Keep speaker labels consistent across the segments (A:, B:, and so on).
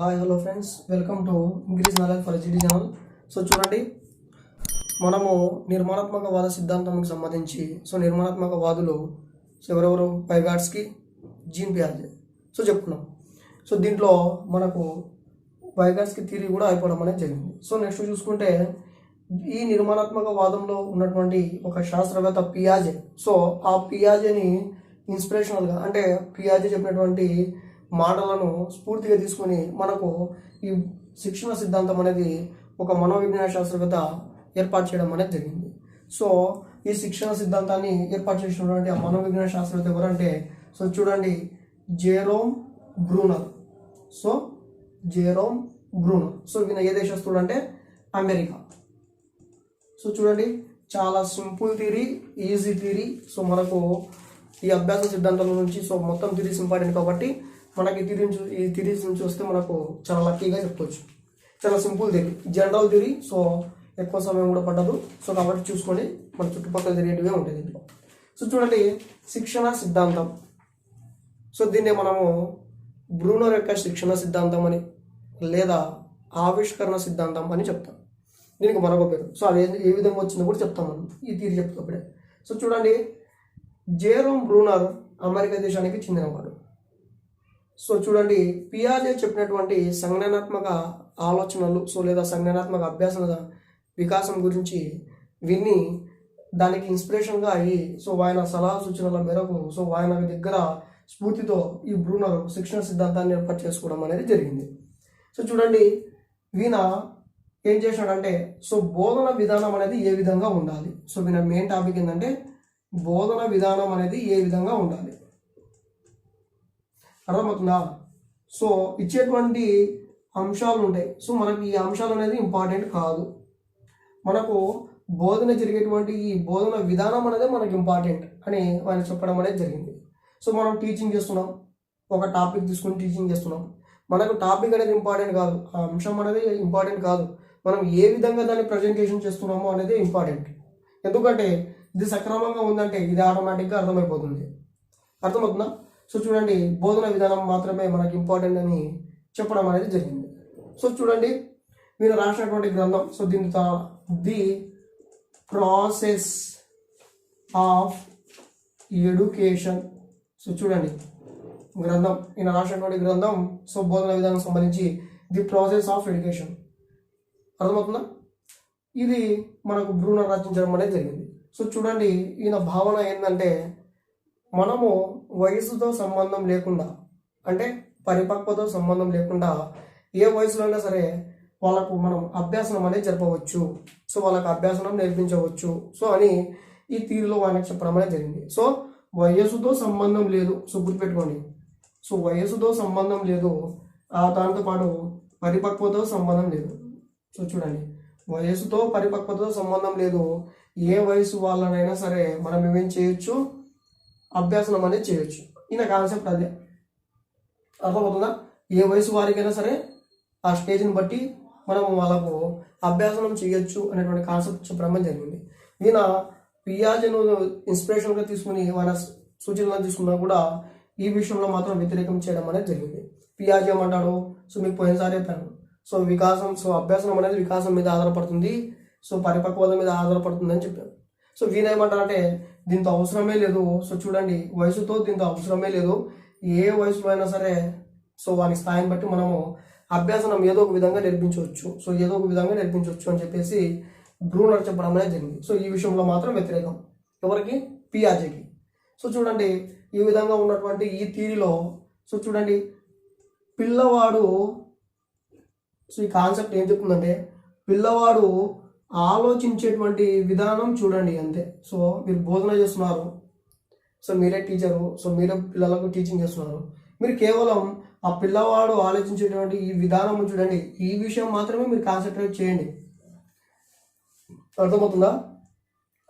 A: Hi hello friends welcome to English knowledge for GD channel so చూడండి. మనము నిర్మాణాత్మకవాద సిద్ధాంతానికి సంబంధించి సో నిర్మాణాత్మకవాదులు సో ఎవరెవరు? పైగాడ్స్కి జీన్ పియాజే సో చెప్పుకున్నాం సో దీంట్లో మనకు వైగాడ్స్కి థియరీ కూడా అయిపోవడం అనేది జరిగింది. సో నెక్స్ట్ చూసుకుంటే ఈ నిర్మాణాత్మక వాదంలో ఉన్నటువంటి ఒక శాస్త్రవేత్త పియాజే సో ఆ పియాజేని ఇన్స్పిరేషనల్గా అంటే పియాజే చెప్పినటువంటి మాటలను స్ఫూర్తిగా తీసుకొని మనకు ఈ శిక్షణ సిద్ధాంతం అనేది ఒక మనోవిజ్ఞాన శాస్త్రవేత్త ఏర్పాటు చేయడం అనేది జరిగింది. సో ఈ శిక్షణ సిద్ధాంతాన్ని ఏర్పాటు చేసినటువంటి ఆ మనోవిజ్ఞాన శాస్త్రవేత్త ఎవరంటే సో చూడండి Jerome Bruner. So Jerome Bruner. So ఈయన ఏ దేశస్తుడు అంటే అమెరికా. సో చూడండి చాలా simple theory easy theory. So మనకు ఈ అభ్యాస సిద్ధాంతం నుంచి సో మొత్తం థిరీస్ ఇంపార్టెంట్ కాబట్టి మనకి థిరీ ఈ థిరీస్ నుంచి వస్తే మనకు చాలా లక్కీగా చెప్పుకోవచ్చు. చాలా simple theory general theory so ఎక్కువ సమయం కూడా పడ్డదు సో కాబట్టి చూసుకొని మన చుట్టుపక్కల తిరిగేటివే ఉంటుంది సో చూడండి శిక్షణ సిద్ధాంతం. సో దీన్ని మనము బ్రూనర్ యొక్క శిక్షణ సిద్ధాంతం అని లేదా ఆవిష్కరణ సిద్ధాంతం అని చెప్తాం. దీనికి మరొక పేరు. సో అది ఏ- విధంగా వచ్చిందో కూడా చెప్తాం మనం. ఈ తీరు చెప్తాం అప్పుడే సో చూడండి జేరోమ్ బ్రూనర్ అమెరికా దేశానికి చెందినవాడు. సో చూడండి పియాజే చెప్పినటువంటి సంజ్ఞానాత్మక ఆలోచనలు సో లేదా సంజ్ఞానాత్మక అభ్యాసన వికాసం గురించి విని దానికి ఇన్స్పిరేషన్గా అయ్యి సో ఆయన సలహా సూచనల మేరకు సో ఆయన దగ్గర స్ఫూర్తితో ఈ బ్రూనర్ శిక్షణ సిద్ధాంతాన్ని ఏర్పాటు చేసుకోవడం అనేది జరిగింది. సో చూడండి వీణ ఏం చేశాడంటే సో బోధన విధానం అనేది ఏ విధంగా ఉండాలి? సో వీణ మెయిన్ టాపిక్ ఏంటంటే బోధన విధానం అనేది ఏ విధంగా ఉండాలి? అర్థమవుతుందా? సో ఇచ్చేటువంటి అంశాలు ఉంటాయి. సో మనకి ఈ అంశాలు అనేది ఇంపార్టెంట్ కాదు. మనకు బోధన జరిగేటువంటి ఈ బోధన విధానం అనేది మనకి ఇంపార్టెంట్ అని వారిని చెప్పడం అనేది జరిగింది. సో మనం టీచింగ్ చేస్తున్నాం. ఒక టాపిక్ తీసుకుని టీచింగ్ చేస్తున్నాం. మనకు టాపిక్ అనేది ఇంపార్టెంట్ కాదు. ఆ అంశం అనేది ఇంపార్టెంట్ కాదు. మనం ఏ విధంగా దాన్ని ప్రజెంటేషన్ చేస్తున్నామో అనేది ఇంపార్టెంట్ ఎందుకంటే ఇది సక్రమంగా ఉందంటే ఇది ఆటోమేటిక్గా అర్థమైపోతుంది. అర్థమవుతుందా? సో చూడండి బోధన విధానం మాత్రమే మనకి ఇంపార్టెంట్ అని చెప్పడం అనేది జరిగింది. సో చూడండి మీరు రాసినటువంటి గ్రంథం సో దీని the process of education. So చూడండి గ్రంథం ఈయన రాసినటువంటి గ్రంథం సో బోధన విధానం సంబంధించి ది ప్రాసెస్ ఆఫ్ ఎడ్యుకేషన్. అర్థమవుతుందా? ఇది మనకు భ్రూణ రచించడం అనేది జరిగింది. సో చూడండి ఈయన భావన ఏంటంటే మనము వయసుతో సంబంధం లేకుండా అంటే పరిపక్వతో సంబంధం లేకుండా ఏ వయసులో అయినా సరే వాళ్ళకు మనం అభ్యాసనం అనేది జరపవచ్చు. సో వాళ్ళకు అభ్యాసనం నేర్పించవచ్చు. సో అని ఈ తీరులో ఆయనకు చెప్పడం అనేది జరిగింది. సో వయసుతో సంబంధం లేదు. సో గుర్తుపెట్టుకోండి. సో వయసుతో సంబంధం లేదు. ఆ దానితో పాటు పరిపక్వతో సంబంధం లేదు. సో చూడండి. వయసుతో పరిపక్వతతో సంబంధం లేదు. ఏ వయసు వాళ్ళనైనా సరే మనం ఏమేం చేయొచ్చు? అభ్యాసనం అనేది చేయొచ్చు. ఈయన కాన్సెప్ట్ అదే. అర్థమవుతుందా? ఏ వయసు వారికైనా సరే ఆ స్టేజ్ని బట్టి మనం వాళ్ళకు అభ్యాసనం చేయొచ్చు అనేటువంటి కాన్సెప్ట్ చెప్పడం జరిగింది. ఈయన పియాజను ఇన్స్పిరేషన్గా తీసుకుని వాళ్ళ సూచనలు తీసుకున్నా కూడా ఈ విషయంలో మాత్రం వ్యతిరేకం చేయడం అనేది జరిగింది. పియాజ్ ఏమంటాడు? సో మీకు పోయినసారి చెప్పాను. సో వికాసం సో అభ్యాసనం అనేది వికాసం మీద ఆధారపడుతుంది. సో పరిపక్వత మీద ఆధారపడుతుంది అని చెప్పాను సో వీణ ఏమంటారంటే దీంతో అవసరమే లేదు. సో చూడండి వయసుతో దీంతో అవసరమే లేదు. ఏ వయసులో అయినా సరే సో వాని స్థాయిని బట్టి మనము అభ్యాసనం ఏదో ఒక విధంగా నేర్పించవచ్చు. సో ఏదో ఒక విధంగా నేర్పించవచ్చు అని చెప్పేసి బ్రూనర్ చెప్పడం అనేది జరిగింది. సో ఈ విషయంలో మాత్రం వ్యతిరేకం. ఎవరికి? పియాజేకి సో చూడండి ఈ విధంగా ఉన్నటువంటి ఈ థీరీలో సో చూడండి పిల్లవాడు సో ఈ కాన్సెప్ట్ ఏం చెప్తుందంటే పిల్లవాడు ఆలోచించేటువంటి విధానం చూడండి అంతే. సో మీరు బోధన చేస్తున్నారు. సో మీరే టీచరు. సో మీరే పిల్లలకు టీచింగ్ చేస్తున్నారు. మీరు కేవలం ఆ పిల్లవాడు ఆలోచించేటువంటి ఈ విధానం చూడండి. ఈ విషయం మాత్రమే మీరు కాన్సన్ట్రేట్ చేయండి. అర్థమవుతుందా?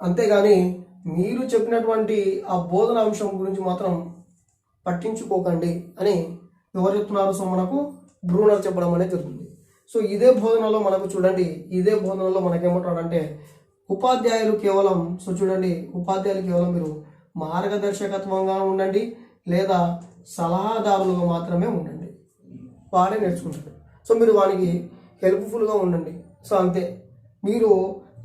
A: అంతేగాని మీరు చెప్పినటువంటి ఆ బోధన అంశం గురించి మాత్రం పట్టించుకోకండి అని ఎవరు చెప్తున్నారు? సో మనకు బ్రూనర్ చెప్పడం అనేది జరుగుతుంది. సో ఇదే బోధనలో మనకు చూడండి ఇదే బోధనలో మనకేమంటాడంటే ఉపాధ్యాయులు కేవలం సో చూడండి ఉపాధ్యాయులు కేవలం మీరు మార్గదర్శకత్వంగా ఉండండి లేదా సలహాదారులుగా మాత్రమే ఉండండి. వాడే నేర్చుకుంటాడు. సో మీరు వానికి హెల్ప్ఫుల్గా ఉండండి. సో అంతే. మీరు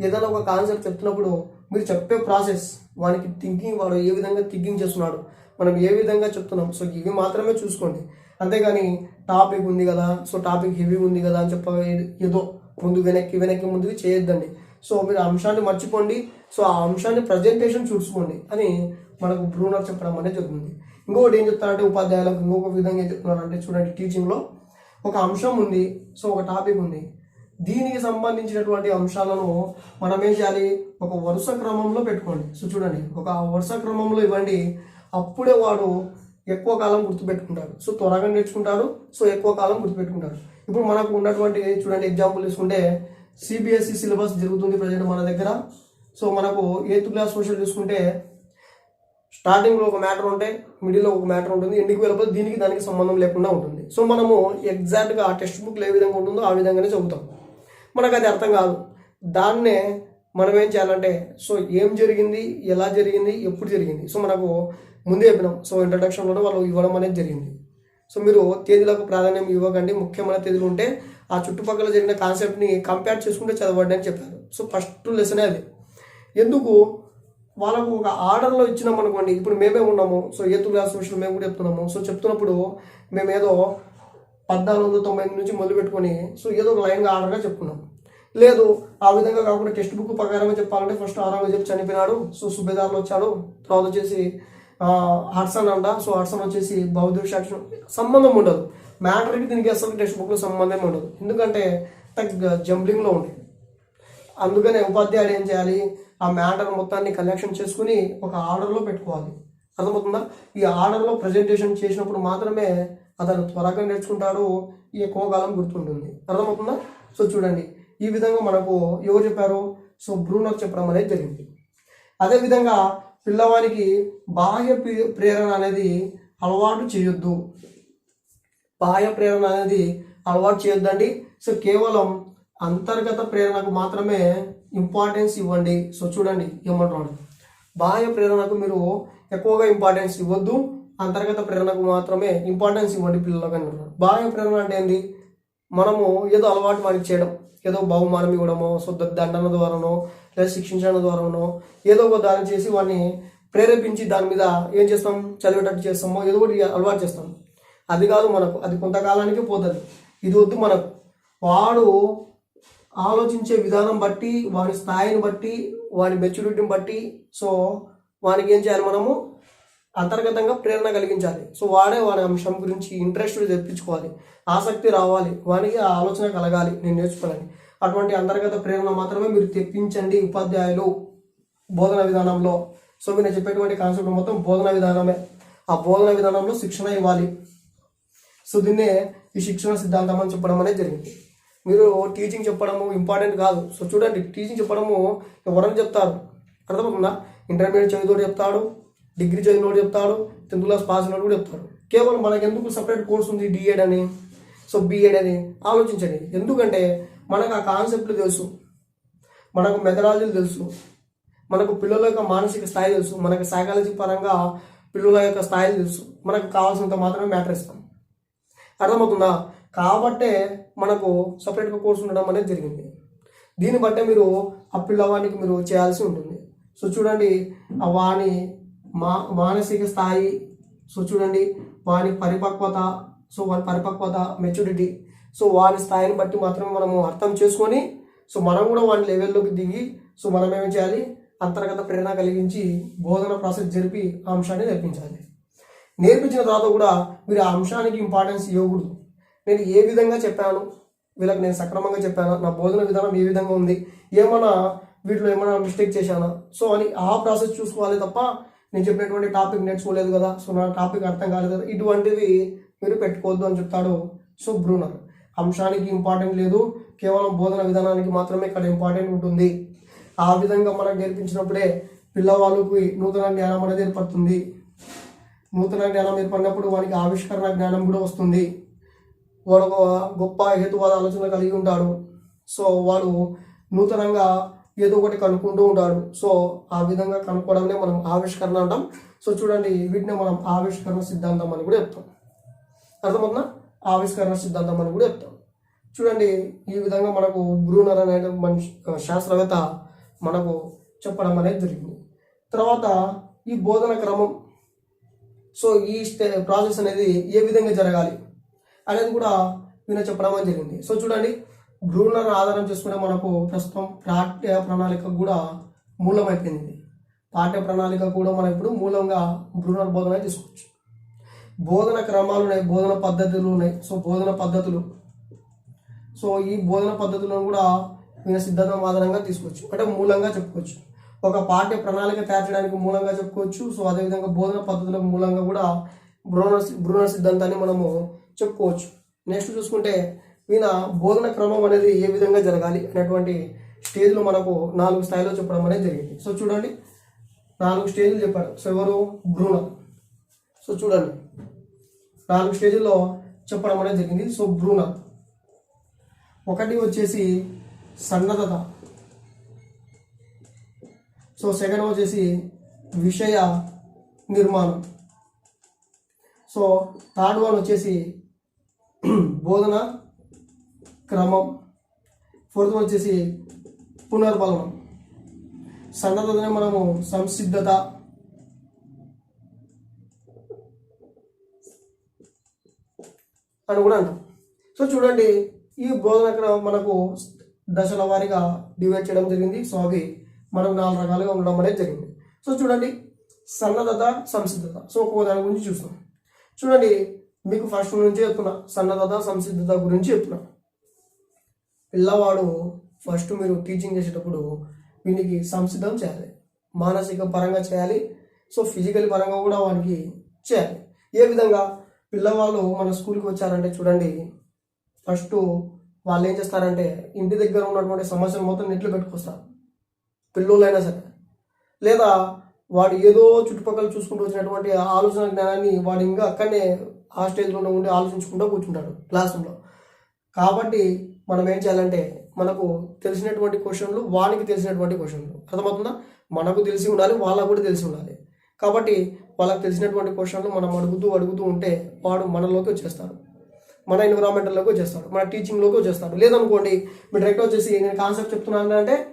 A: ఏదైనా ఒక కాన్సెప్ట్ చెప్తున్నప్పుడు మీరు చెప్పే ప్రాసెస్ వానికి థింకింగ్ వాడు ఏ విధంగా థింకింగ్ చేస్తున్నాడు మనం ఏ విధంగా చెప్తున్నాం సో ఇవి మాత్రమే చూసుకోండి. అంతేగాని టాపిక్ ఉంది కదా సో టాపిక్ హెవీ ఉంది కదా అని చెప్ప ఏదో ముందు వెనక్కి వెనక్కి ముందుకు చేయొద్దండి. సో మీరు ఆ అంశాన్ని మర్చిపోండి సో ఆ అంశాన్ని ప్రజెంటేషన్ చూసుకోండి అని మనకు బ్రూనర్ చెప్పడం అనేది జరుగుతుంది. ఇంకొకటి ఏం చెప్తారంటే ఉపాధ్యాయులకు ఇంకొక విధంగా ఏం చెప్తున్నారంటే చూడండి టీచింగ్లో ఒక అంశం ఉంది సో ఒక టాపిక్ ఉంది. దీనికి సంబంధించినటువంటి అంశాలను మనం ఏం చేయాలి? ఒక వరుస క్రమంలో పెట్టుకోండి. సో చూడండి ఒక వరుస క్రమంలో ఇవ్వండి. అప్పుడే వాడు ఎక్కువ కాలం గుర్తుపెట్టుకుంటారు. సో త్వరగా నేర్చుకుంటారు. సో ఎక్కువ కాలం గుర్తుపెట్టుకుంటారు. ఇప్పుడు మనకు ఉన్నటువంటి చూడండి ఎగ్జాంపుల్ తీసుకుంటే సిబిఎస్ఈ సిలబస్ జరుగుతుంది ప్రజెంట్ మన దగ్గర. సో మనకు ఎయిత్ క్లాస్ సోషల్ చూసుకుంటే స్టార్టింగ్లో ఒక మ్యాటర్ ఉంటే మిడిల్లో ఒక మ్యాటర్ ఉంటుంది. ఎండికి వెళ్ళకపోతే దీనికి దానికి సంబంధం లేకుండా ఉంటుంది. సో మనము ఎగ్జాక్ట్గా ఆ టెక్స్ట్ బుక్లో ఏ విధంగా ఉంటుందో ఆ విధంగానే చదువుతాం. మనకు అది అర్థం కాదు. దాన్నే మనం ఏం చేయాలంటే సో ఏం జరిగింది ఎలా జరిగింది ఎప్పుడు జరిగింది. సో మనకు ముందే చెప్పినాం. సో ఇంట్రడక్షన్లో వాళ్ళు ఇవ్వడం అనేది జరిగింది. సో మీరు తేదీలకు ప్రాధాన్యం ఇవ్వకండి. ముఖ్యమైన తేదీలు ఉంటే ఆ చుట్టుపక్కల జరిగిన కాన్సెప్ట్ని కంపేర్ చేసుకుంటే చదవండి అని చెప్పారు. సో ఫస్ట్ లెసనే అది. ఎందుకు? వాళ్ళకు ఒక ఆర్డర్లో ఇచ్చినాం అనుకోండి. ఇప్పుడు మేమే ఉన్నాము. సో ఎత్తు క్లాస్ సోషల్ మేము కూడా చెప్తున్నాము. సో చెప్తున్నప్పుడు మేము ఏదో పద్నాలుగు వందల తొంభై ఎనిమిది నుంచి మొదలు పెట్టుకొని సో ఏదో ఒక లైన్గా ఆర్డర్గా చెప్పుకున్నాం. లేదు ఆ విధంగా కాకుండా టెక్స్ట్ బుక్ ప్రకారంగా చెప్పాలంటే ఫస్ట్ ఔరంగజేబ్ చనిపోయినాడు. సో సుబేదారులు వచ్చాడు. తర్వాత వచ్చేసి ఆ, అంట. సో హడ్సన్ వచ్చేసి బౌద్ధ శాసనం సంబంధం ఉండదు. మ్యాటర్కి దీనికి అసలు టెక్స్ట్ బుక్లో సంబంధం ఉండదు. ఎందుకంటే జంబ్లింగ్లో ఉండేది అందుకనే ఉపాధ్యాయుడు ఏం చేయాలి? ఆ మ్యాటర్ మొత్తాన్ని కలెక్షన్ చేసుకుని ఒక ఆర్డర్లో పెట్టుకోవాలి. అర్థమవుతుందా? ఈ ఆర్డర్లో ప్రజెంటేషన్ చేసినప్పుడు మాత్రమే అతను త్వరగా నేర్చుకుంటాడు. ఈ ఎక్కువ కాలం గుర్తుంటుంది. అర్థమవుతుందా? సో చూడండి. ఈ విధంగా మనకు ఎవరు చెప్పారు? సో బ్రూనర్ చెప్పడం అనేది జరిగింది. అదేవిధంగా పిల్లవానికి బాహ్య ప్రే- ప్రేరణ అనేది అలవాటు చేయొద్దు. బాహ్య ప్రేరణ అనేది అలవాటు చేయొద్దండి. సో కేవలం అంతర్గత ప్రేరణకు మాత్రమే ఇంపార్టెన్స్ ఇవ్వండి. సో చూడండి ఏమంటున్నాడు? బాహ్య ప్రేరణకు మీరు ఎక్కువగా ఇంపార్టెన్స్ ఇవ్వద్దు. అంతర్గత ప్రేరణకు మాత్రమే ఇంపార్టెన్స్ ఇవ్వండి పిల్లలకు అంటున్నారు బాహ్య ప్రేరణ అంటే ఏంది? మనము ఏదో అలవాటు వారికి చేయడం ఏదో బహుమానం ఇవ్వడమో సో దండన ద్వారానో లేదా శిక్షించడం ద్వారానో ఏదో ఒక దారి చేసి వాడిని ప్రేరేపించి దాని మీద ఏం చేస్తాం? చదివేటట్టు చేస్తామో ఏదో ఒకటి అలవాటు చేస్తాం. అది కాదు మనకు అది కొంతకాలానికి పోతుంది. ఇది వద్దు మనకు. వాడు ఆలోచించే విధానం బట్టి వాడి స్థాయిని బట్టి వాడి మెచ్యూరిటీని బట్టి సో వానికి ఏం చేయాలి మనము? అంతర్గతంగా ప్రేరణ కలిగించాలి. సో వాడే వాడి అంశం గురించి ఇంట్రెస్ట్ తెప్పించుకోవాలి. ఆసక్తి రావాలి. వానికి ఆ ఆలోచన కలగాలి. నేను నేర్చుకోవాలని అటువంటి అంతర్గత ప్రేరణ మాత్రమే మీరు తెప్పించండి ఉపాధ్యాయులు బోధన విధానంలో. సో మీరు నేను చెప్పేటువంటి కాన్సెప్ట్ మొత్తం బోధన విధానమే. ఆ బోధన విధానంలో శిక్షణ ఇవ్వాలి. సో దీన్నే ఈ శిక్షణ సిద్ధాంతం అని చెప్పడం అనేది జరిగింది. మీరు టీచింగ్ చెప్పడము ఇంపార్టెంట్ కాదు. సో చూడండి టీచింగ్ చెప్పడము ఎవరైనా చెప్తారు? అర్థమవుతుందా? ఇంటర్మీడియట్ చదువుతో చెప్తాడు. డిగ్రీ చదివినోడు చెప్తాడు టెన్త్ క్లాస్ పాస్ అయినోడు కూడా చెప్తాడు. కేవలం మనకు ఎందుకు సపరేట్ కోర్స్ ఉంది డిఎడ్ అని? సో బిఎడ్ అని? ఆలోచించండి. ఎందుకంటే మనకు ఆ కాన్సెప్ట్లు తెలుసు. మనకు మెథడాలజీలు తెలుసు. మనకు పిల్లల యొక్క మానసిక స్థాయి తెలుసు. మనకు సైకాలజీ పరంగా పిల్లల యొక్క స్థాయిలు తెలుసు. మనకు కావాల్సినంత మాత్రమే మ్యాటర్ ఇస్తాం. అర్థమవుతుందా? కాబట్టే మనకు సపరేట్గా కోర్స్ ఉండడం అనేది జరిగింది. దీన్ని బట్టే మీరు ఆ పిల్లవానికి మీరు చేయాల్సి ఉంటుంది. సో చూడండి ఆ వాణి మా మానసిక స్థాయి సో చూడండి వాని పరిపక్వత సో వాని పరిపక్వత మెచ్యూరిటీ సో వాని స్థాయిని బట్టి మాత్రమే మనము అర్థం చేసుకొని సో మనం కూడా వాని లెవెల్లోకి దిగి సో మనం ఏం చేయాలి? అంతర్గత ప్రేరణ కలిగించి బోధన ప్రాసెస్ జరిపి ఆ అంశాన్ని నేర్పించాలి. నేర్పించిన తర్వాత కూడా మీరు ఆ అంశానికి ఇంపార్టెన్స్ ఇవ్వకూడదు. నేను ఏ విధంగా చెప్పాను? వీళ్ళకి నేను సక్రమంగా చెప్పాను? నా బోధన విధానం ఏ విధంగా ఉంది? ఏమైనా వీటిలో ఏమైనా మిస్టేక్ చేశానా? సో అని ఆ ప్రాసెస్ చూసుకోవాలి తప్ప నేను చెప్పినటువంటి టాపిక్ నేర్చుకోలేదు కదా సో నా టాపిక్ అర్థం కాలేదు కదా ఇటువంటివి మీరు పెట్టుకోవద్దు అని చెప్తాడు సో బ్రూనర్. అంశానికి ఇంపార్టెంట్ లేదు కేవలం బోధన విధానానికి మాత్రమే ఇక్కడ ఇంపార్టెంట్ ఉంటుంది. ఆ విధంగా మనకు నేర్పించినప్పుడే పిల్లవాళ్ళకి నూతన జ్ఞానం అనేది ఏర్పడుతుంది. నూతన జ్ఞానం ఏర్పడినప్పుడు వానికి ఆవిష్కరణ జ్ఞానం కూడా వస్తుంది. వాడు ఒక గొప్ప హేతువాద ఆలోచన కలిగి ఉంటాడు సో వాడు నూతనంగా ఏదో ఒకటి కనుక్కుంటూ ఉంటాడు సో ఆ విధంగా కనుక్కోవడమే మనం ఆవిష్కరణ అంటాం. సో చూడండి వీటిని మనం ఆవిష్కరణ సిద్ధాంతం అని కూడా చెప్తాం. అర్థమవుతుందా? ఆవిష్కరణ సిద్ధాంతం అని కూడా చెప్తాం. చూడండి ఈ విధంగా మనకు బ్రూనర్ అనే మనిషి శాస్త్రవేత్త మనకు చెప్పడం అనేది జరిగింది. తర్వాత ఈ బోధన క్రమం సో ఈ స్టే ప్రాసెస్ అనేది ఏ విధంగా జరగాలి అనేది కూడా ఈయన చెప్పడం జరిగింది. సో చూడండి బ్రూనర్ ఆధారం చేసుకునే మనకు ప్రస్తుతం పాఠ్య ప్రణాళిక కూడా మూలమైపోయింది. పాఠ్య ప్రణాళిక కూడా మనం ఇప్పుడు మూలంగా బ్రూనర్ బోధన తీసుకోవచ్చు బోధన క్రమాలు ఉన్నాయి బోధన పద్ధతులు ఉన్నాయి. సో బోధన పద్ధతులు. సో ఈ బోధన పద్ధతులను కూడా ఈయన సిద్ధాంతం ఆధారంగా తీసుకోవచ్చు. అంటే మూలంగా చెప్పుకోవచ్చు. ఒక పాఠ్య ప్రణాళిక తయారు చేయడానికి మూలంగా చెప్పుకోవచ్చు. సో అదేవిధంగా బోధన పద్ధతుల మూలంగా కూడా భ్రూణ భ్రూణ సిద్ధాంతాన్ని మనము చెప్పుకోవచ్చు. నెక్స్ట్ చూసుకుంటే ఈయన బోధన క్రమం అనేది ఏ విధంగా జరగాలి అనేటువంటి స్టేజ్లో మనకు నాలుగు స్థాయిలో చెప్పడం అనేది జరిగింది. సో చూడండి నాలుగు స్టేజ్లు చెప్పారు. సో ఎవరు? భ్రూణ. సో చూడండి నాలుగు స్టేజ్లో చెప్పడం అనేది జరిగింది. సో భ్రూణ. ఒకటి వచ్చేసి సన్నద్ధత. సో సెకండ్ వచ్చేసి విషయ నిర్మాణం. సో థర్డ్ వన్ వచ్చేసి బోధన క్రమం. ఫోర్త్ వచ్చేసి పునర్బలం సన్నద్ధతనే మనము సంసిద్ధత. అని కూడా అంటాం. సో చూడండి ఈ బోధన క్రమం మనకు దశల వారీగా డివైడ్ చేయడం జరిగింది. సో అవి మనకు నాలుగు రకాలుగా ఉండడం అనేది జరిగింది. సో చూడండి సన్నద్ధత సంసిద్ధత. సో ఒక్కొక్క దాని గురించి చూస్తాం. చూడండి మీకు ఫస్ట్ నుంచి చెప్తున్నా. సన్నద్ధత సంసిద్ధత గురించి చెప్తున్నా. పిల్లవాడు ఫస్ట్ మీరు టీచింగ్ చేసేటప్పుడు వీనికి సంసిద్ధం చేయాలి. మానసిక పరంగా చేయాలి. సో ఫిజికల్ పరంగా కూడా వానికి చేయాలి. ఏ విధంగా? పిల్లవాళ్ళు మన స్కూల్కి వచ్చారంటే చూడండి. ఫస్ట్ వాళ్ళు ఏం చేస్తారంటే ఇంటి దగ్గర ఉన్నటువంటి సమస్యలు మొత్తం నెట్లు పెట్టుకొస్తారు. పిల్లోళ్ళైనా సరే. లేదా వాడు ఏదో చుట్టుపక్కల చూసుకుంటూ వచ్చినటువంటి ఆలోచన జ్ఞానాన్ని వాడు ఇంకా అక్కడనే ఆ ఉండి ఆలోచించుకుంటూ కూర్చుంటాడు క్లాస్ రూమ్లో కాబట్టి మనం ఏం చేయాలంటే మనకు తెలిసినటువంటి క్వశ్చన్లు వానికి తెలిసినటువంటి క్వశ్చన్లు. అర్థమవుతుందా? మనకు తెలిసి ఉండాలి వాళ్ళకు కూడా తెలిసి ఉండాలి. కాబట్టి వాళ్ళకి తెలిసినటువంటి క్వశ్చన్లు మనం అడుగుతూ అడుగుతూ ఉంటే వాడు మనలోకి వచ్చేస్తాడు. మన ఎన్విరాన్మెంటల్లోకి వచ్చేస్తాడు మన టీచింగ్లోకి వచ్చేస్తాడు. లేదనుకోండి మీరు డైరెక్ట్ వచ్చేసి నేను కాన్సెప్ట్ చెప్తున్నాను అంటే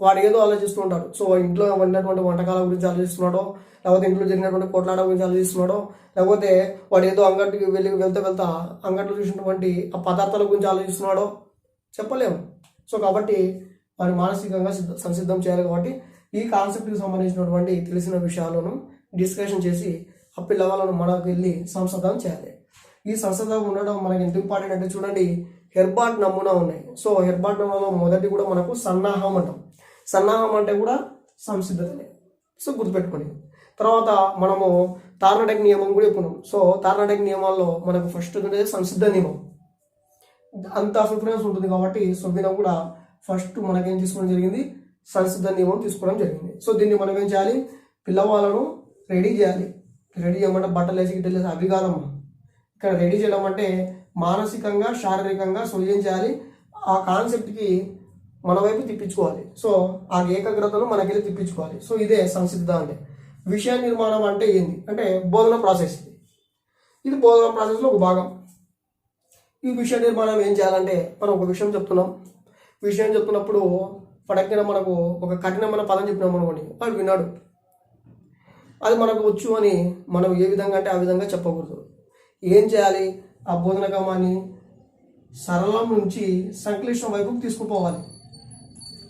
A: వాడు ఏదో ఆలోచిస్తూ ఉంటాడు. సో ఇంట్లో వండినటువంటి వంటకాల గురించి ఆలోచిస్తున్నాడో లేకపోతే ఇంట్లో జరిగినటువంటి కోట్లాడ గురించి ఆలోచిస్తున్నాడో లేకపోతే వాడు ఏదో అంగడికి వెళ్ళి వెళ్తా వెళ్తా అంగట్లో చూసినటువంటి ఆ పదార్థాల గురించి ఆలోచిస్తున్నాడో చెప్పలేము. సో కాబట్టి వాడిని మానసికంగా సంసిద్ధం చేయాలి కాబట్టి ఈ కాన్సెప్ట్కి సంబంధించినటువంటి తెలిసిన విషయాలను డిస్కషన్ చేసి ఆ పిల్లవాళ్ళను మనకు వెళ్ళి సంసిద్ధం చేయాలి. ఈ సంసిద్ధం ఉండడం మనకి ఎంత ఇంపార్టెంట్ అంటే చూడండి హెర్బాట్ నమూనా ఉన్నాయి. సో హెర్బాట్ నమూనాలో మొదటి కూడా మనకు సన్నాహం అంటాం. సన్నాహం అంటే కూడా సంసిద్ధతనే. సో గుర్తుపెట్టుకోండి. తర్వాత మనము తార్నాటక నియమం కూడా చెప్పుకున్నాం. సో తార్నాటక నియమాల్లో మనకు ఫస్ట్ ఉండేది సంసిద్ధ నియమం. అంత ప్రిఫరెన్స్ ఉంటుంది కాబట్టి సో దీని కూడా ఫస్ట్ మనకేం తీసుకోవడం జరిగింది? సంసిద్ధ నియమం తీసుకోవడం జరిగింది. సో దీన్ని మనం ఏం చేయాలి? పిల్లవాళ్ళను రెడీ చేయాలి. రెడీ చేయమంటే బట్టలు వేసి గిట్టలు వేసి అవి కాదమ్మా ఇక్కడ రెడీ చేయడం అంటే మానసికంగా శారీరకంగా సో ఏం చేయాలి. ఆ కాన్సెప్ట్కి మన వైపు తిప్పించుకోవాలి. సో ఆ ఏకాగ్రతను మనకెళ్ళి తిప్పించుకోవాలి. సో ఇదే సంసిద్ధ అంటే. విషయ నిర్మాణం అంటే ఏంది? అంటే బోధన ప్రాసెస్ ఇది. ఇది బోధన ప్రాసెస్లో ఒక భాగం. ఈ విషయ నిర్మాణం ఏం చేయాలంటే మనం ఒక విషయం చెప్తున్నాం. విషయం చెప్తున్నప్పుడు పడకిన మనకు ఒక కఠినమైన పదం చెప్పినాం అనుకోండి వాడు విన్నాడు. అది మనకు వచ్చు అని మనం ఏ విధంగా అంటే ఆ విధంగా చెప్పకూడదు. ఏం చేయాలి? ఆ బోధన క్రమాన్ని సరళం నుంచి సంక్లిష్టం వైపుకి తీసుకుపోవాలి.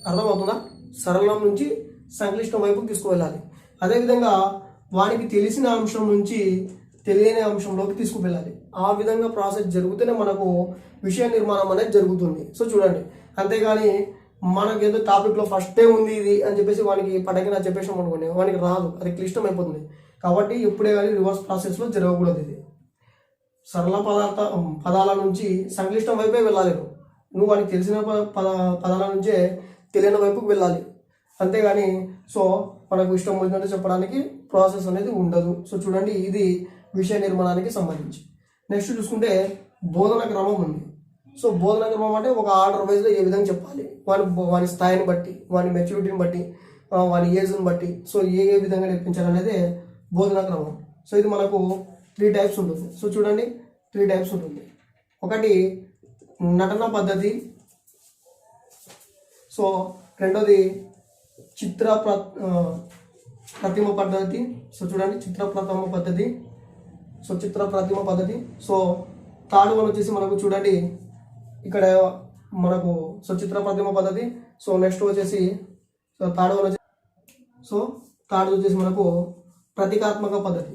A: అర్థమవుతుందా? సరళం నుంచి సంక్లిష్టం వైపుకి తీసుకువెళ్ళాలి. అదేవిధంగా వానికి తెలిసిన అంశం నుంచి తెలియని అంశంలోకి తీసుకువెళ్ళాలి. ఆ విధంగా ప్రాసెస్ జరిగితేనే మనకు విషయ నిర్మాణం అనేది జరుగుతుంది. సో చూడండి అంతేగాని మనకి ఏదో టాపిక్లో ఫస్టే ఉంది ఇది అని చెప్పేసి వానికి పడకిన చెప్పేసాం అనుకోండి వానికి రాదు అది క్లిష్టం అయిపోతుంది. కాబట్టి ఇప్పుడే కానీ రివర్స్ ప్రాసెస్లో జరగకూడదు ఇది. సరళ పదార్థ పదాల నుంచి సంక్లిష్టం వైపే వెళ్ళాలి నువ్వు వానికి తెలిసిన ప- పద పదాల నుంచే తెలియని వైపుకు వెళ్ళాలి. అంతేగాని సో మనకు ఇష్టం వచ్చినట్టు చెప్పడానికి ప్రాసెస్ అనేది ఉండదు. సో చూడండి ఇది విషయ నిర్మాణానికి సంబంధించి. నెక్స్ట్ చూసుకుంటే బోధన క్రమం ఉంది. సో బోధన క్రమం అంటే ఒక ఆర్డర్ వైజ్లో ఏ విధంగా చెప్పాలి? వాని వాని స్థాయిని బట్టి వాని మెచ్యూరిటీని బట్టి వాని ఏజ్ని బట్టి సో ఏ ఏ విధంగా నేర్పించాలనేది బోధన క్రమం. సో ఇది మనకు త్రీ టైప్స్ ఉంటుంది. సో చూడండి త్రీ టైప్స్ ఉంటుంది. ఒకటి నటన పద్ధతి. సో రెండోది చిత్ర ప్ర ప్రతిమ పద్ధతి. సో చూడండి చిత్ర ప్రతిమ పద్ధతి. సో చిత్ర ప్రతిమ పద్ధతి. సో థర్డ్ వన్ వచ్చేసి మనకు చూడండి ఇక్కడ మనకు సో చిత్ర ప్రతిమ పద్ధతి. సో నెక్స్ట్ వచ్చేసి సో థర్డ్ వన్ వచ్చేసి సో థర్డ్ వచ్చేసి మనకు ప్రతీకాత్మక పద్ధతి.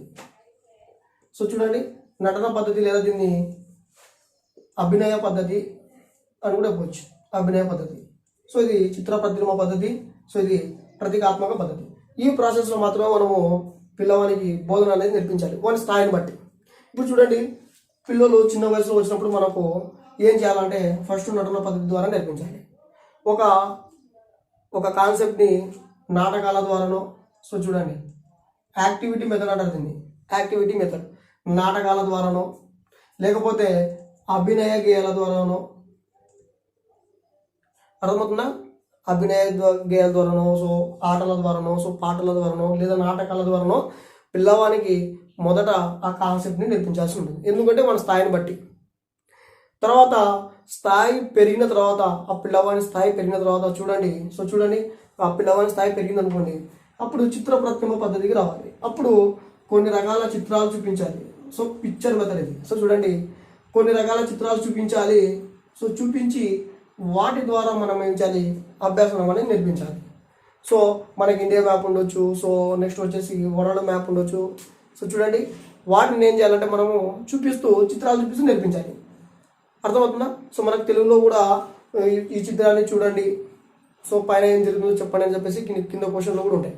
A: సో చూడండి నటన పద్ధతి లేదా దీన్ని అభినయ పద్ధతి అని కూడా చెప్పవచ్చు అభినయ పద్ధతి. సో ఇది చిత్ర ప్రతిమ పద్ధతి. సో ఇది ప్రతీకాత్మక పద్ధతి. ఈ ప్రాసెస్లో మాత్రమే మనము పిల్లవానికి బోధన అనేది నేర్పించాలి. వాని స్థాయిని బట్టి. ఇప్పుడు చూడండి పిల్లలు చిన్న వయసులో వచ్చినప్పుడు మనకు ఏం చేయాలంటే ఫస్ట్ నటన పద్ధతి ద్వారా నేర్పించాలి. ఒక ఒక కాన్సెప్ట్ని నాటకాల ద్వారానో సో చూడండి యాక్టివిటీ మెథడ్ అంటారు దీన్ని. యాక్టివిటీ మెథడ్ నాటకాల ద్వారానో లేకపోతే అభినయ గేయాల ద్వారానో. అర్థమవుతుందా? అభినయ గేయాల ద్వారానో సో ఆటల ద్వారానో సో పాటల ద్వారానో లేదా నాటకాల ద్వారానో పిల్లవానికి మొదట ఆ కాన్సెప్ట్ని నేర్పించాల్సి ఉంటుంది. ఎందుకంటే మన స్థాయిని బట్టి. తర్వాత స్థాయి పెరిగిన తర్వాత ఆ పిల్లవాని స్థాయి పెరిగిన తర్వాత చూడండి. సో చూడండి ఆ పిల్లవాని స్థాయి పెరిగింది అనుకోండి అప్పుడు చిత్ర ప్రతిమ పద్ధతికి రావాలి. అప్పుడు కొన్ని రకాల చిత్రాలు చూపించాలి. సో పిక్చర్ మెథడ్ ఇది. సో చూడండి కొన్ని రకాల చిత్రాలు చూపించాలి. సో చూపించి వాటి ద్వారా మనం ఏం చేయాలి? అభ్యాసం అనేది నేర్పించాలి సో మనకి ఇండియా మ్యాప్ ఉండొచ్చు సో నెక్స్ట్ వచ్చేసి వరల్డ్ మ్యాప్ ఉండొచ్చు. సో చూడండి వాటిని ఏం చేయాలంటే మనము చూపిస్తూ చిత్రాలు చూపిస్తూ నేర్పించాలి అర్థమవుతుందా? సో మనకు తెలుగులో కూడా ఈ- చిత్రాన్ని చూడండి. సో పైన ఏం జరుగుతుందో చెప్పండి అని చెప్పేసి కింద క్వశ్చన్లో కూడా ఉంటాయి.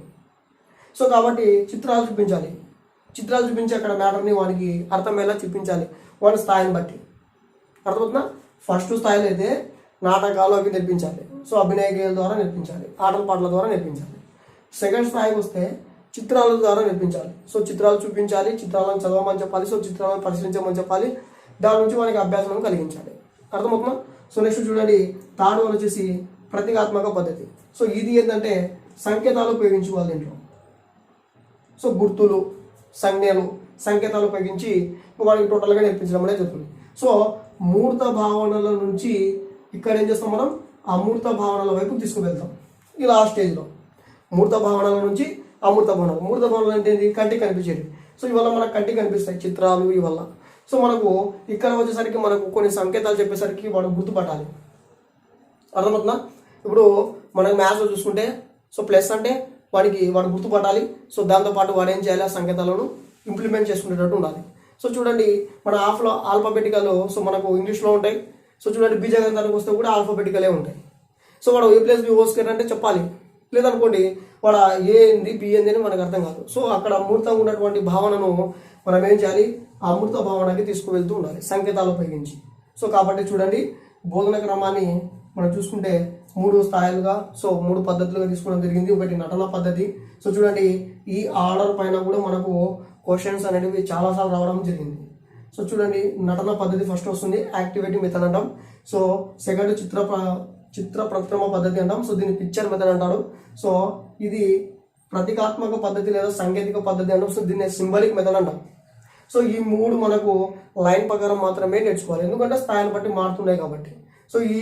A: సో కాబట్టి చిత్రాలు చూపించాలి. చిత్రాలు చూపించి అక్కడ మ్యాటర్ని వానికి అర్థమయ్యేలా చూపించాలి. వాడి స్థాయిని బట్టి. అర్థమవుతుందా? ఫస్ట్ స్థాయిలో అయితే నాటకాలు అవి నేర్పించాలి. సో అభినయ ద్వారా నేర్పించాలి. ఆటల పాటల ద్వారా నేర్పించాలి. సెకండ్ స్థాయికి వస్తే చిత్రాల ద్వారా నేర్పించాలి. సో చిత్రాలు చూపించాలి చిత్రాలను చదవమని చెప్పాలి సో చిత్రాలను పరిశీలించమని చెప్పాలి. దాని నుంచి మనకి అభ్యాసం కలిగించాలి. అర్థమవుతుందా? సో నెక్స్ట్ చూడండి థర్డ్ వన్ వచ్చేసి ప్రతీకాత్మక పద్ధతి. సో ఇది ఏంటంటే సంకేతాలు ఉపయోగించుకోవాలి దీంట్లో. సో గుర్తులు సంజ్ఞలు సంకేతాలు ఉపయోగించి వాళ్ళకి టోటల్గా నేర్పించడం అనేది జరుగుతుంది. సో మూర్త భావనల నుంచి ఇక్కడ ఏం చేస్తాం మనం? అమూర్త భావనల వైపు తీసుకువెళ్తాం. ఈ లాస్ట్ స్టేజ్లో. మూర్త భావనల నుంచి అమూర్త భావనలు. మూర్త భావనలు అంటే ఏంటి కంటికి కనిపించేది సో ఇవల్ల మనకు కంటికి కనిపిస్తాయి చిత్రాలు ఇవల్ల. సో మనకు ఇక్కడ వచ్చేసరికి మనకు కొన్ని సంకేతాలు చెప్పేసరికి వాడు గుర్తుపట్టాలి. అర్థమవుతుందా? ఇప్పుడు మనకి మ్యాథ్స్లో చూసుకుంటే సో ప్లస్ అంటే వాడికి వాడు గుర్తుపట్టాలి. సో దాంతోపాటు వాడు ఏం చేయాలి? ఆ సంకేతాలను ఇంప్లిమెంట్ చేసుకునేటట్టు ఉండాలి. సో చూడండి మన ఆఫ్లో ఆల్ఫాబెటికల్ సో మనకు ఇంగ్లీష్లో ఉంటాయి. సో చూడండి బీజగణితానికి వస్తే కూడా ఆల్ఫాబెటికలే ఉంటాయి. సో వాడు ఏ ప్లస్ బి హోల్ అంటే చెప్పాలి. లేదనుకోండి వాడు ఏ ఏంది బి ఏంది అని మనకు అర్థం కాదు. సో అక్కడ అమృతంగా ఉన్నటువంటి భావనను మనం ఏం చేయాలి? ఆ అమృత భావనకి తీసుకువెళ్తూ ఉండాలి సంకేతాలు ఉపయోగించి. సో కాబట్టి చూడండి బోధన క్రమాన్ని మనం చూసుకుంటే మూడు స్థాయిలుగా సో మూడు పద్ధతులుగా తీసుకోవడం జరిగింది. ఒకటి నటన పద్ధతి. సో చూడండి ఈ ఆర్డర్ పైన కూడా మనకు క్వశ్చన్స్ అనేటివి చాలాసార్లు రావడం జరిగింది. సో చూడండి నటన పద్ధతి ఫస్ట్ వస్తుంది యాక్టివేటింగ్ మెథడ్ అంటాం. సో సెకండ్ చిత్ర చిత్ర ప్రక్రమ పద్ధతి అంటాం. సో దీన్ని పిక్చర్ మెథడ్ అంటారు. సో ఇది ప్రతీకాత్మక పద్ధతి లేదా సాంకేతిక పద్ధతి అంటాం. సో దీన్ని సింబలిక్ మెథడ్ అంటాం. సో ఈ మూడు మనకు లైన్ ప్రకారం మాత్రమే నేర్చుకోవాలి. ఎందుకంటే స్థాయిని బట్టి మారుతున్నాయి కాబట్టి. సో ఈ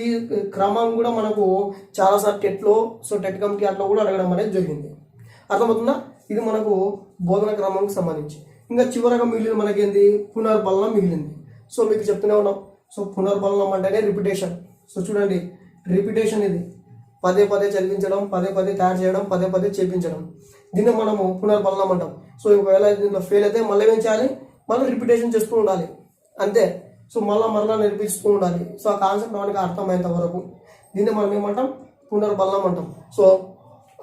A: క్రమం కూడా మనకు చాలాసార్లు టెట్లో సో టెట్ కమ్కి అట్లా కూడా అడగడం అనేది జరిగింది. అర్థమవుతుందా? ఇది మనకు బోధన క్రమానికి సంబంధించి. ఇంకా చివరగా మిగిలింది మనకేంది? పునర్బలనం మిగిలింది. సో మీకు చెప్తూనే ఉన్నాం. సో పునర్బలనం అంటేనే రిపిటేషన్ సో చూడండి రిపిటేషన్ ఇది. పదే పదే చదివించడం పదే పదే తయారు చేయడం పదే పదే చేపించడం. దీన్ని మనము పునర్బలనం అంటాం. సో ఒకవేళ దీంట్లో ఫెయిల్ అయితే మళ్ళీ ఏం చేయాలి? మళ్ళీ రిపిటేషన్ చేస్తూ ఉండాలి. అంతే. సో మళ్ళీ మరలా నేర్పిస్తూ ఉండాలి. సో ఆ కాన్సెప్ట్ మనకి అర్థమైనంత వరకు దీన్ని మనం ఏమంటాం? పునర్బలనం అంటాం. సో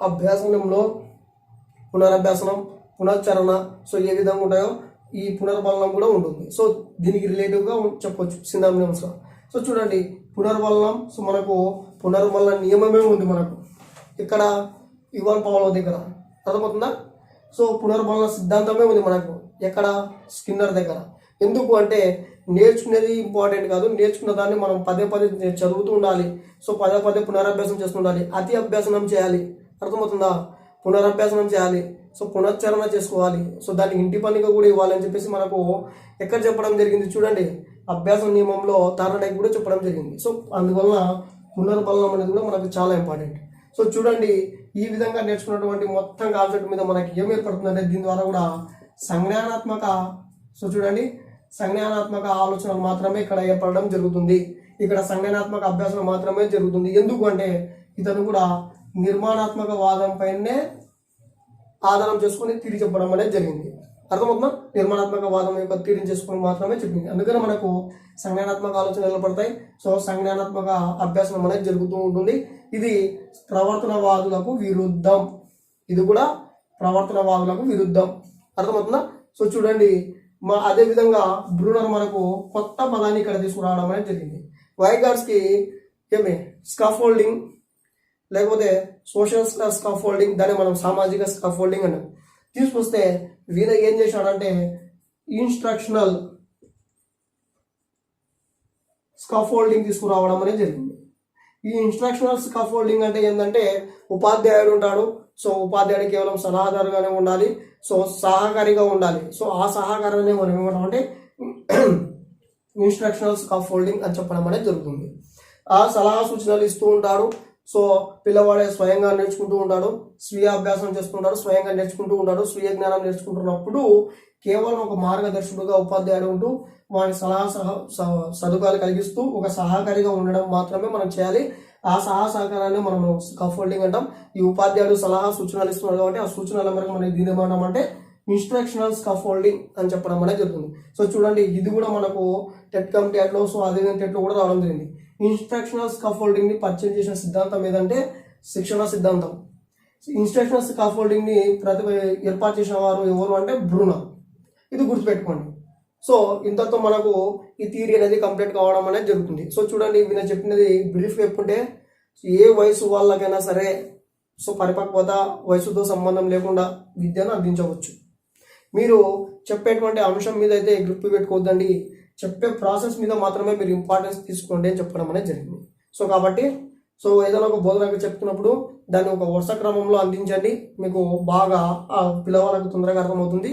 A: అభ్యాసనంలో పునరభ్యాసనం పునశ్చరణ సో ఏ విధంగా ఉంటాయో ఈ పునర్బలనం కూడా ఉంటుంది. సో దీనికి రిలేటివ్గా చెప్పొచ్చు సింధామినమ్స్లో సో చూడండి పునర్బలనం సో మనకు పునర్బలన నియమమే ఉంది మనకు. ఇక్కడ ఇవాన్ పవన్ దగ్గర. అర్థమవుతుందా? సో పునర్బలన సిద్ధాంతమే ఉంది మనకు ఎక్కడ? స్కిన్నర్ దగ్గర. ఎందుకు అంటే నేర్చుకునేది ఇంపార్టెంట్ కాదు నేర్చుకున్న దాన్ని మనం పదే పదే చదువుతూ ఉండాలి. సో పదే పదే పునరభ్యాసం చేస్తుండాలి అతి అభ్యాసనం చేయాలి. అర్థమవుతుందా? పునరభ్యాసనం చేయాలి. సో పునశ్చరణ చేసుకోవాలి. సో దాన్ని ఇంటి పనిగా కూడా ఇవ్వాలని చెప్పేసి మనకు ఎక్కడ చెప్పడం జరిగింది చూడండి. అభ్యాస నియమంలో తారడై కూడా చెప్పడం జరిగింది. సో అందువలన పునర్బలనం అనేది కూడా మనకు చాలా ఇంపార్టెంట్. సో చూడండి ఈ విధంగా నేర్చుకున్నటువంటి మొత్తం కాన్సెప్ట్ మీద మనకి ఏం ఏర్పడుతుందంటే దీని ద్వారా కూడా సంజ్ఞానాత్మక సో చూడండి సంజ్ఞానాత్మక ఆలోచనలు మాత్రమే ఇక్కడ ఏర్పడడం జరుగుతుంది. ఇక్కడ సంజ్ఞానాత్మక అభ్యాసం మాత్రమే జరుగుతుంది. ఎందుకు అంటే ఇతను కూడా నిర్మాణాత్మక వాదం పైనే ఆధారం చేసుకొని తీరి చెప్పడం అనేది జరిగింది. అర్థమవుతుందా? నిర్మాణాత్మక వాదం యొక్క తీరిని చేసుకొని మాత్రమే చెప్పింది. అందుకని మనకు సంజ్ఞానాత్మక ఆలోచన నిలబడతాయి. సో సంజ్ఞానాత్మక అభ్యాసం అనేది జరుగుతూ ఉంటుంది. ఇది ప్రవర్తనవాదులకు విరుద్ధం. ఇది కూడా ప్రవర్తనవాదులకు విరుద్ధం. అర్థమవుతుందా? సో చూడండి. మా అదే విధంగా బ్రూనర్ మనకు కొత్త పదాన్ని ఇక్కడ తీసుకురావడం అనేది జరిగింది. వైగార్స్కి ఏమి? స్కాఫోల్డింగ్ లేకపోతే సోషల్ స్కాఫోల్డింగ్ దాన్ని మనం సామాజిక స్కాఫోల్డింగ్ అన్నాం తీసుకొస్తే వీణ ఏం చేశాడంటే ఇన్స్ట్రక్షనల్ స్కాఫోల్డింగ్ తీసుకురావడం అనేది జరిగింది. ఈ ఇన్స్ట్రక్షనల్ స్కాఫోల్డింగ్ అంటే ఏంటంటే ఉపాధ్యాయుడు ఉంటాడు. సో ఉపాధ్యాయుడు కేవలం సలహాదారుగానే ఉండాలి. సో సహకారిగా ఉండాలి. సో ఆ సహకారాన్ని మనం ఏమంటామంటే ఇన్స్ట్రక్షనల్ స్కాఫోల్డింగ్ అని చెప్పడం అనేది జరుగుతుంది. ఆ సలహా సూచనలు ఇస్తూ ఉంటాడు. సో పిల్లవాడే స్వయంగా నేర్చుకుంటూ ఉంటాడు స్వీయ అభ్యాసం చేసుకుంటాడు స్వయంగా నేర్చుకుంటూ ఉంటాడు స్వీయ జ్ఞానం నేర్చుకుంటున్నప్పుడు కేవలం ఒక మార్గదర్శకుడుగా ఉపాధ్యాయుడు ఉంటూ వాడి సలహా సహ స- సదుపాయాలు కలిగిస్తూ ఒక సహకారిగా ఉండడం మాత్రమే మనం చేయాలి. ఆ సహా సహకారాన్ని మనము హోల్డింగ్ అంటాం. ఈ ఉపాధ్యాయుడు సలహా సూచనలు ఇస్తున్నాడు కాబట్టి ఆ సూచనల మేరకు మనం దీని అంటే ఇన్స్ట్రక్షనల్ స్కాఫోల్డింగ్ అని చెప్పడం అనేది జరుగుతుంది. సో చూడండి ఇది కూడా మనకు టెట్ కమ్ టెట్లో సో అదే టెట్లో కూడా రావడం జరిగింది. ఇన్స్ట్రక్షనల్ స్కాఫోల్డింగ్ని పరిచయం చేసిన సిద్ధాంతం ఏదంటే శిక్షణ సిద్ధాంతం. ఇన్స్ట్రక్షనల్ స్కాఫోల్డింగ్ని ప్రతి ఏర్పాటు చేసిన వారు ఎవరు అంటే బ్రూనర్ ఇది గుర్తుపెట్టుకోండి. సో ఇంతతో మనకు ఈ థియరీ అనేది కంప్లీట్ కావడం అనేది జరుగుతుంది. సో చూడండి నేను చెప్పినది బిలీఫ్ చెప్పుకుంటే ఏ వయసు వాళ్ళకైనా సరే సో పరిపక్వత వయసుతో సంబంధం లేకుండా విద్యను అందించవచ్చు. మీరు చెప్పేటువంటి అంశం మీద అయితే గ్రిప్ పెట్టుకోవద్దండి. చెప్పే ప్రాసెస్ మీద మాత్రమే మీరు ఇంపార్టెన్స్ తీసుకోండి అని చెప్పడం అనేది జరిగింది. సో కాబట్టి సో ఏదైనా ఒక బోధనకు చెప్తున్నప్పుడు దాన్ని ఒక వరుస క్రమంలో అందించండి. మీకు బాగా ఆ పిల్లవాళ్ళకు తొందరగా అర్థమవుతుంది.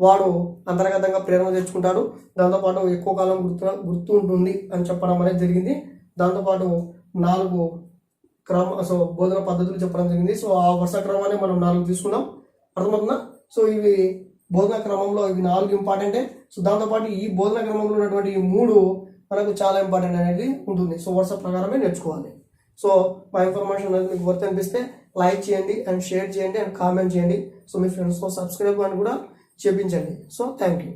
A: వాడు అంతర్గతంగా ప్రేరణ తెచ్చుకుంటాడు. దాంతోపాటు ఎక్కువ కాలం గుర్తు గుర్తు ఉంటుంది అని చెప్పడం అనేది జరిగింది. దాంతోపాటు నాలుగు క్రమ సో బోధన పద్ధతులు చెప్పడం జరిగింది. సో ఆ వరుస క్రమాన్ని మనం నాలుగు తీసుకున్నాం. అర్థమవుతుందా? సో ఇవి బోధన క్రమంలో ఇవి నాలుగు ఇంపార్టెంటే సో దాంతోపాటు ఈ బోధన క్రమంలో ఉన్నటువంటి ఈ మూడు మనకు చాలా ఇంపార్టెంట్ అనేది ఉంటుంది. సో వరుస ప్రకారమే నేర్చుకోవాలి. సో మా ఇన్ఫర్మేషన్ అనేది మీకు వర్త్ అనిపిస్తే లైక్ చేయండి అండ్ షేర్ చేయండి అండ్ కామెంట్ చేయండి. సో మీ ఫ్రెండ్స్తో సబ్స్క్రైబ్ అని కూడా చేపించండి. So thank you